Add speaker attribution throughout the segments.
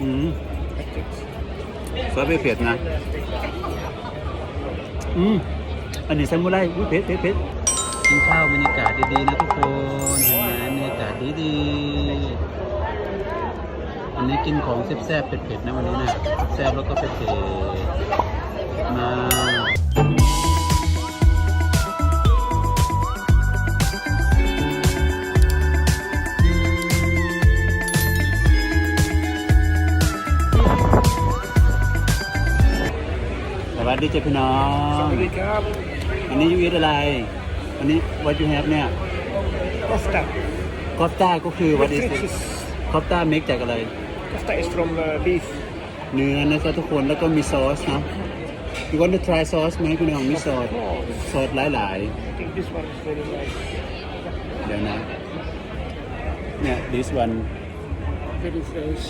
Speaker 1: อืมซอสเผ็ดนะ อืมอันนี้ซามูไรอุ้ยเผ็ดเผ็ดเผ็ดกินข้าวบรรยากาศดีๆนะทุกคนเห็นไหมบรรยากาศดีๆอันนี้กินของแซ่บๆเผ็ดๆนะวันนี้นะแซ่บแล้วก็เผ็ดๆมา วัสดีเจ้าพี่น้อง
Speaker 2: สวัสดีครับ
Speaker 1: อันนี้ยูอีทอะไรอันนี้ what you have เนี่ย
Speaker 2: Costa.
Speaker 1: คอสต้าก็คือ what is
Speaker 2: This
Speaker 1: it
Speaker 2: is
Speaker 1: คอสต้าเมคจากอะไร
Speaker 2: Costa is from uh, beef.
Speaker 1: เนื้อนะครับทุกคนแล้วก็มีซอสนะ you want to try ซอสไหมพี่น้องมีซอสซอสหลาย
Speaker 2: I think this one is very nice.
Speaker 1: ๆเดี๋ยวนะเนี่ย this one
Speaker 2: Very fresh.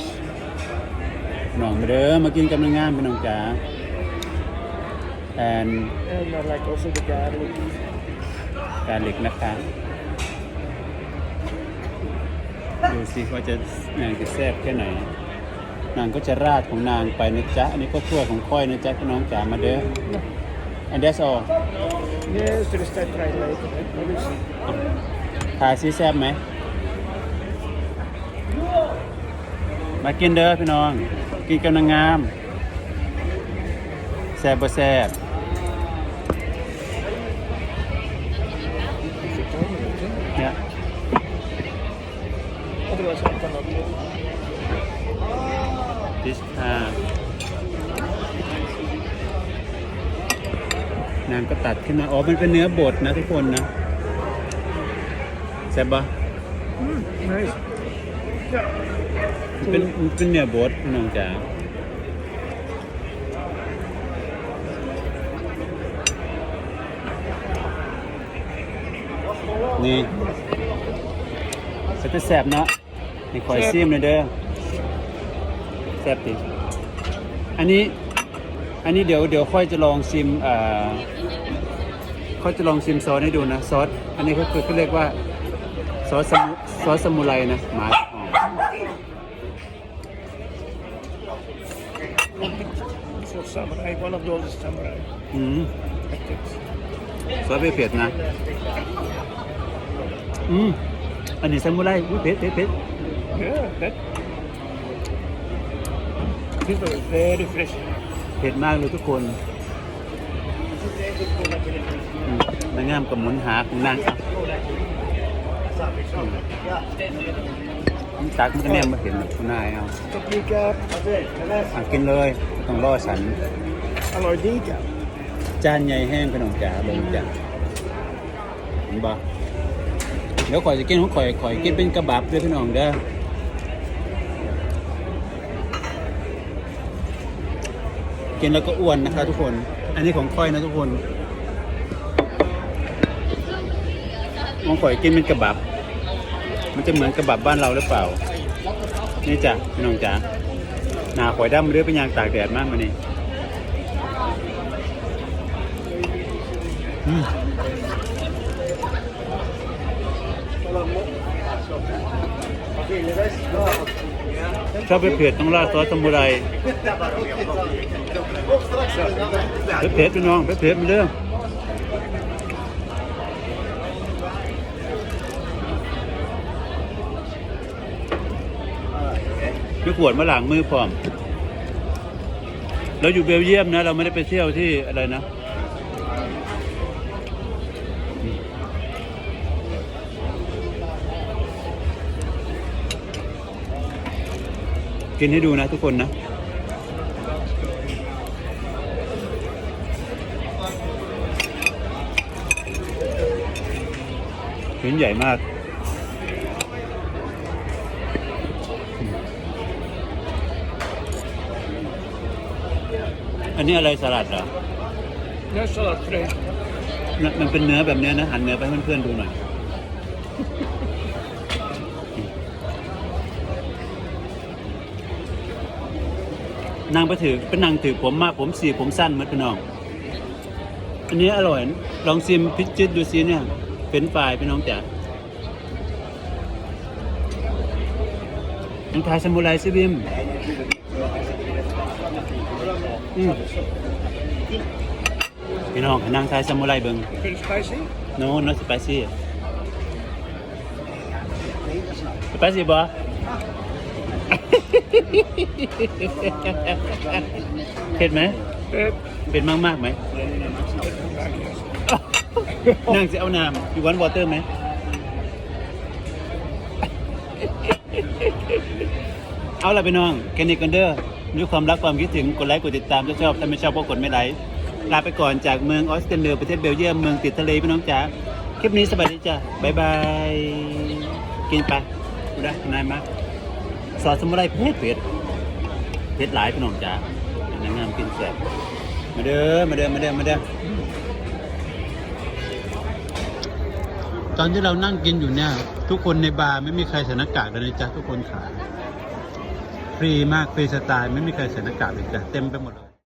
Speaker 1: น้องมาเด้อมากินกำลังงามพี่น้องจ๋า and
Speaker 2: And I like also the garlic.
Speaker 1: การเล็กนะคะ ดูสิว่าจะนางจะแซ่บแค่ไหน นางก็จะราดของนางไปนะจ๊ะ อันนี้ก็ถ้วยของค่อยนะจ๊ะพี่น้องจ๋ามาเด้อ and that's all
Speaker 2: Yes, the rest I try later. I will see.
Speaker 1: ทายซีแซ่บไหม มากินเด้อพี่น้อง กินกำลังงาม แซ่บบ่แซ่บ
Speaker 2: If you tell me, okay?
Speaker 1: เนี่ย
Speaker 2: Otherwise I cannot.
Speaker 1: ดิชค่ะนางก็ตัดขึ้นมา อ๋อ มันเป็นเนื้อบดนะทุกคนนะ แซ่บปะ
Speaker 2: Mm, nice. Yeah.
Speaker 1: มันเป็นมันเป็นเนื้อบดพี่น้องจ๋า นี่จะเป็นแซ่บเนาะนี่คอยซิมเลยเด้อแซ่บดิอันนี้ อันนี้เดี๋ยวเดี๋ยวค่อยจะลองชิมเอ่อค่อยจะลองชิมซอสให้ดูนะซอส อันนี้ก็คือเขาเรียกว่าซอสสมุซอสสมุไรนะหมาหอม
Speaker 2: For samurai, one of those is samurai.
Speaker 1: อืม
Speaker 2: Like this.
Speaker 1: ซอสเผ็ดๆนะ อืมอันนี้ซามูไรอุ๊ยเผ็ดเผ็ดเผ็ด
Speaker 2: Yeah, that. This one is very fresh.
Speaker 1: เผ็ดมากเลยทุกคนอืมนางงามกับหมุนหาของนางอะอืมตักมันก็แนมมาเห็นแบบคุณนายเอา
Speaker 2: Paprika.
Speaker 1: อะกินเลยต้องรอฉัน
Speaker 2: Aloy dika.
Speaker 1: จานใหญ่แห้งขนมจ๋าเบิ่งจ้ะเห็นบ่ เดี๋ยวข่อยจะกินของข่อยข่อยกินเป็นกระบับด้วยพี่น้องเด้อกินแล้วก็อ้วนนะคะทุกคน อันนี้ของข่อยนะทุกคน ของข่อยกินเป็นกระบับ มันจะเหมือนกระบับบ้านเราหรือเปล่า นี่จ้ะพี่น้องจ๋าหนาข่อยดำเรือเป็นยางตากแดดมากมานี่ ชอบไปเผ็ดต้องราดซอสสมุไรเผ็ดเผ็ดพี่น้องเผ็ดเผ็ดมันเรื่องไม่ขวดมาหลังมือพร้อม เราอยู่เบลเยียมนะ เราไม่ได้ไปเที่ยวที่อะไรนะ กินให้ดูนะทุกคนนะชิ้นใหญ่มาก อันนี้อะไรสลัดเหรอ
Speaker 2: No salad tray.
Speaker 1: มันมันเป็นเนื้อแบบเนี้ยนะ หันเนื้อไปให้เพื่อนๆดูหน่อย นางไปถือเป็นนางถือผมมากผมสีผมสั้นเหมือนพี่น้อง อันนี้อร่อย ลองซิมพิจิตดูซิเนี่ย เป็นฝ่ายพี่น้องจ๋าน้องทายสมุไรซิบิมอืมพี่น้องนางทายซามูไรเบิง
Speaker 2: Pretty spicy.
Speaker 1: no not spicy spicy บ่ เผ็ดไหม
Speaker 2: Uh,
Speaker 1: เผ็ดมากมากๆไหมนางจะเอาน้ำอยู่วันวอเตอร์ไหมเอาละพี่น้องแค่นี้กันเด้อด้วยความรักความคิดถึงกดไลค์กดติดตามถ้าชอบถ้าไม่ชอบก็กดไม่ไลค์ลาไปก่อนจากเมืองออสเตรเลียประเทศเบลเยียมเมืองติดทะเลพี่น้องจ๋าคลิปนี้สบายดีจ้ะบ๊ายบาย กินไปดูได้นายมาก ซอสสมุนไพรเผ็ดเผ็ดเผ็ดหลายพี่น้องจ๋านางงามกินแซ่บมาเด้อมาเด้อมาเด้อมาเด้อตอนที่เรานั่งกินอยู่เนี่ย ทุกคนในบาร์ไม่มีใครใส่หน้ากากเลยนะจ๊ะทุกคนขาฟรีมากฟรีสไตล์ไม่มีใครใส่หน้ากากเลยจ้ะเต็มไปหมดเลย